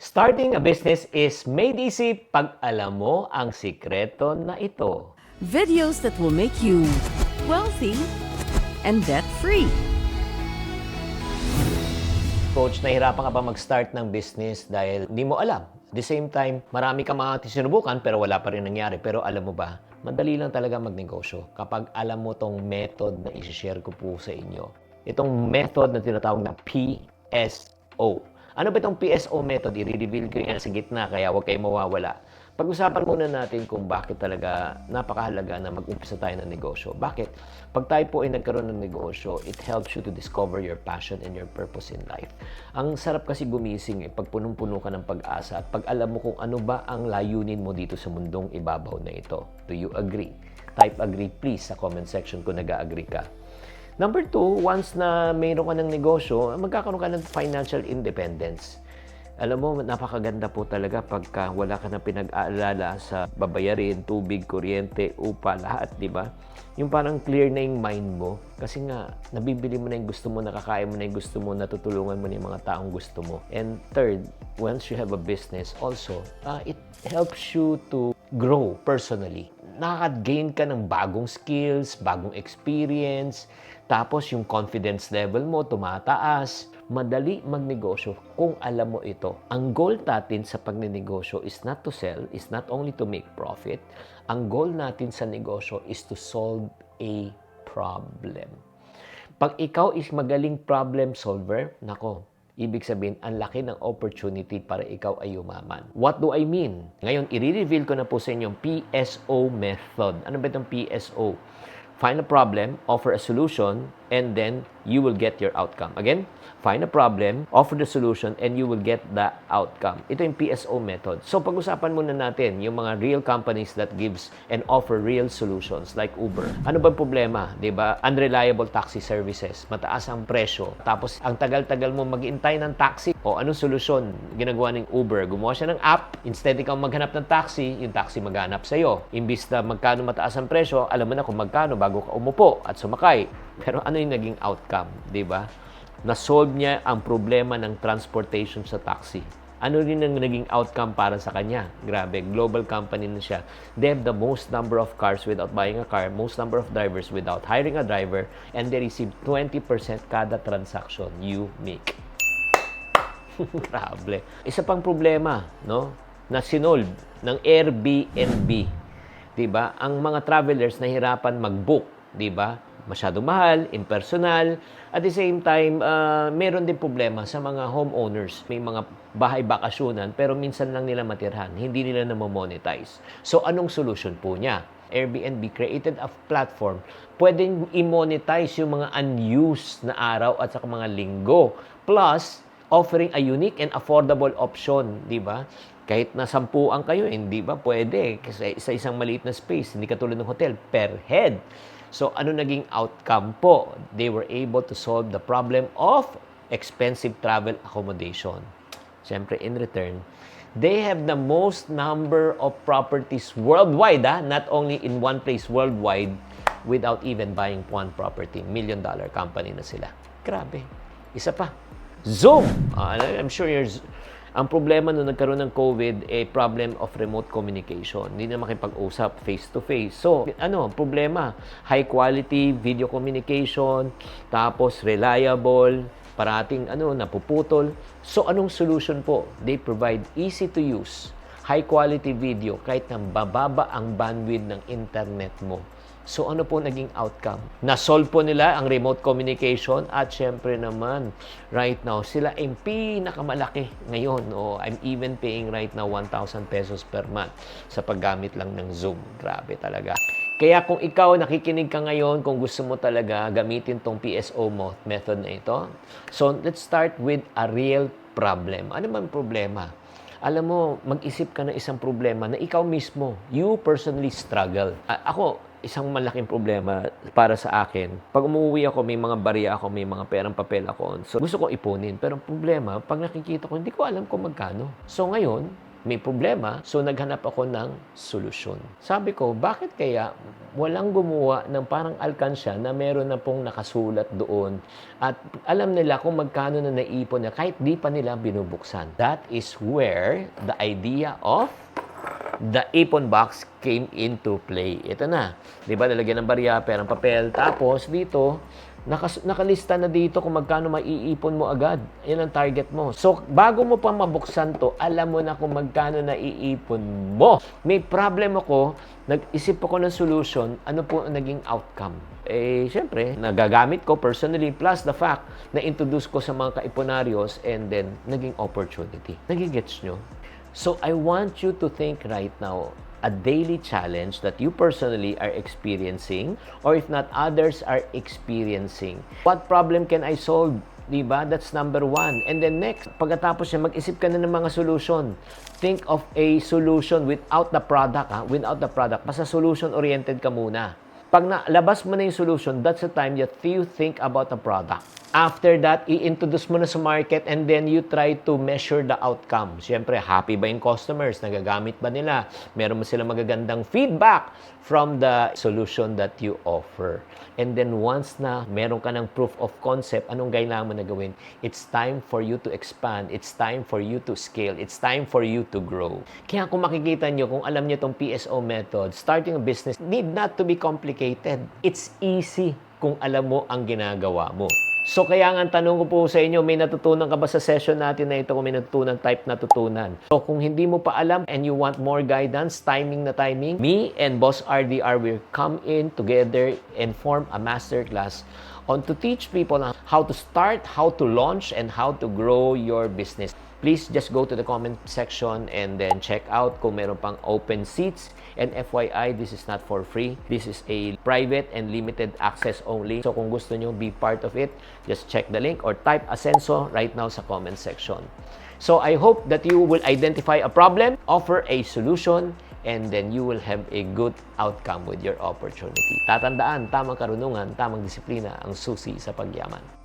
Starting a business is made easy pag alam mo ang sikreto na ito. Videos that will make you wealthy and debt free. Coach, nahirapan ka ba mag-start ng business dahil di mo alam? At the same time, marami ka mga sinubukan pero wala pa rin nangyari. Pero alam mo ba, madali lang talaga magnegosyo kapag alam mo tong method na isi-share ko po sa inyo. Itong method na tinatawag na PSO. Ano ba itong PSO method? I-reveal ko yan sa gitna kaya huwag kayong mawawala. Pag-usapan muna natin kung bakit talaga napakahalaga na mag-umpisa tayo ng negosyo. Bakit? Pag tayo po ay nagkaroon ng negosyo, it helps you to discover your passion and your purpose in life. Ang sarap kasi gumising eh, pag punong-puno ka ng pag-asa at pag alam mo kung ano ba ang layunin mo dito sa mundong ibabaw na ito. Do you agree? Type agree please sa comment section kung nag-agree ka. Number two, once na mayroon ka ng negosyo, magkakaroon ka ng financial independence. Alam mo, napakaganda po talaga pagka wala ka na pinag-aalala sa babayarin, tubig, kuryente, upa, lahat, di ba? Yung parang clear na yung mind mo. Kasi nga, nabibili mo na yung gusto mo, nakakain mo na yung gusto mo, natutulungan mo na yung mga taong gusto mo. And third, once you have a business, also, uh, it helps you to grow personally. Nakaka-gain ka ng bagong skills, bagong experience, tapos yung confidence level mo tumataas. Madali magnegosyo kung alam mo ito. Ang goal natin sa pagnenegosyo is not to sell, is not only to make profit. Ang goal natin sa negosyo is to solve a problem. Pag ikaw is magaling problem solver, nako, ibig sabihin, ang laki ng opportunity para ikaw ay umaman. What do I mean? Ngayon, i-reveal ko na po sa inyo yung PSO method. Ano ba itong PSO? Find a problem, offer a solution, and then you will get your outcome. Again, find a problem, offer the solution, and you will get the outcome. Ito yung PSO method. So pag-usapan muna natin yung mga real companies that gives and offer real solutions like Uber. Ano ba problema? ba? Unreliable taxi services, mataas ang presyo. Tapos ang tagal-tagal mo maghintay ng taxi. O anong solusyon ginagawa ng Uber? Gumawa siya ng app. Instead ikaw maghanap ng taxi, yung taxi maghanap sa iyo. Imbis na magkano mataas ang presyo, alam mo na kung magkano bago ka umupo at sumakay. Pero ano yung naging outcome, 'di ba? Na-solve niya ang problema ng transportation sa taxi. Ano rin ang naging outcome para sa kanya? Grabe, global company na siya. They have the most number of cars without buying a car, most number of drivers without hiring a driver, and they receive 20% kada transaction you make. Grabe. Isa pang problema, no? Na sinolve ng Airbnb. 'Di ba? Ang mga travelers nahirapan mag-book, 'di ba? Masyado mahal, impersonal. At the same time, uh, meron din problema sa mga homeowners. May mga bahay bakasyonan pero minsan lang nila matirhan. Hindi nila na monetize So anong solution po niya? Airbnb created a platform pwedeng i-monetize yung mga unused na araw at saka mga linggo. Plus, offering a unique and affordable option, di ba? Kahit na sampuan kayo, hindi ba pwede? Kasi sa isang maliit na space, hindi katulad ng hotel, per head. So, ano naging outcome po? They were able to solve the problem of expensive travel accommodation. Siyempre, in return, they have the most number of properties worldwide, ah, not only in one place worldwide, without even buying one property. Million dollar company na sila. Grabe. Isa pa. Zoom. Ah, I'm sure you're ang problema nung nagkaroon ng COVID, eh, problem of remote communication. Hindi na makipag-usap face-to-face. So, ano, problema? High quality video communication, tapos reliable, parating ano, napuputol. So, anong solution po? They provide easy to use, high quality video kahit nang bababa ang bandwidth ng internet mo So ano po naging outcome? Na-solve po nila ang remote communication at syempre naman, right now, sila ay pinakamalaki ngayon. O I'm even paying right now 1,000 pesos per month sa paggamit lang ng Zoom. Grabe talaga. Kaya kung ikaw nakikinig ka ngayon, kung gusto mo talaga gamitin tong PSO method na ito, so let's start with a real problem. Ano man problema? Alam mo, mag-isip ka ng isang problema na ikaw mismo, you personally struggle. A- ako, isang malaking problema para sa akin. Pag umuwi ako, may mga barya ako, may mga perang papel ako. So, gusto ko ipunin. Pero problema, pag nakikita ko, hindi ko alam kung magkano. So, ngayon, may problema, so naghanap ako ng solusyon. Sabi ko, bakit kaya walang gumawa ng parang alkansya na meron na pong nakasulat doon at alam nila kung magkano na naipon na kahit di pa nila binubuksan. That is where the idea of the ipon box came into play. Ito na. Di ba, nalagyan ng barya, perang papel. Tapos, dito, nakas- nakalista na dito kung magkano maiipon mo agad. Yan ang target mo. So, bago mo pa mabuksan to, alam mo na kung magkano naiipon mo. May problem ako, nag-isip ako ng solution, ano po ang naging outcome? Eh, syempre, nagagamit ko personally, plus the fact na introduce ko sa mga kaiponaryos and then naging opportunity. Nagigets nyo? So I want you to think right now a daily challenge that you personally are experiencing or if not others are experiencing. What problem can I solve? Diba? That's number one. And then next, pagkatapos niya, mag-isip ka na ng mga solution. Think of a solution without the product, ha? without the product. Basta solution-oriented ka muna. Pag nalabas mo na yung solution, that's the time that you think about the product. After that, i-introduce mo na sa market and then you try to measure the outcome. Siyempre, happy ba yung customers? Nagagamit ba nila? Meron ba sila magagandang feedback from the solution that you offer? And then once na meron ka ng proof of concept, anong kailangan mo na gawin? It's time for you to expand. It's time for you to scale. It's time for you to grow. Kaya kung makikita nyo, kung alam nyo itong PSO method, starting a business need not to be complicated. It's easy kung alam mo ang ginagawa mo. So kaya nga tanong ko po sa inyo, may natutunan ka ba sa session natin na ito kung may natutunan type natutunan? So kung hindi mo pa alam and you want more guidance, timing na timing, me and Boss RDR will come in together and form a masterclass on to teach people on how to start, how to launch, and how to grow your business. Please just go to the comment section and then check out kung meron pang open seats. And FYI, this is not for free. This is a private and limited access only. So kung gusto nyo be part of it, just check the link or type Asenso right now sa comment section. So I hope that you will identify a problem, offer a solution, and then you will have a good outcome with your opportunity. Tatandaan, tamang karunungan, tamang disiplina ang susi sa pagyaman.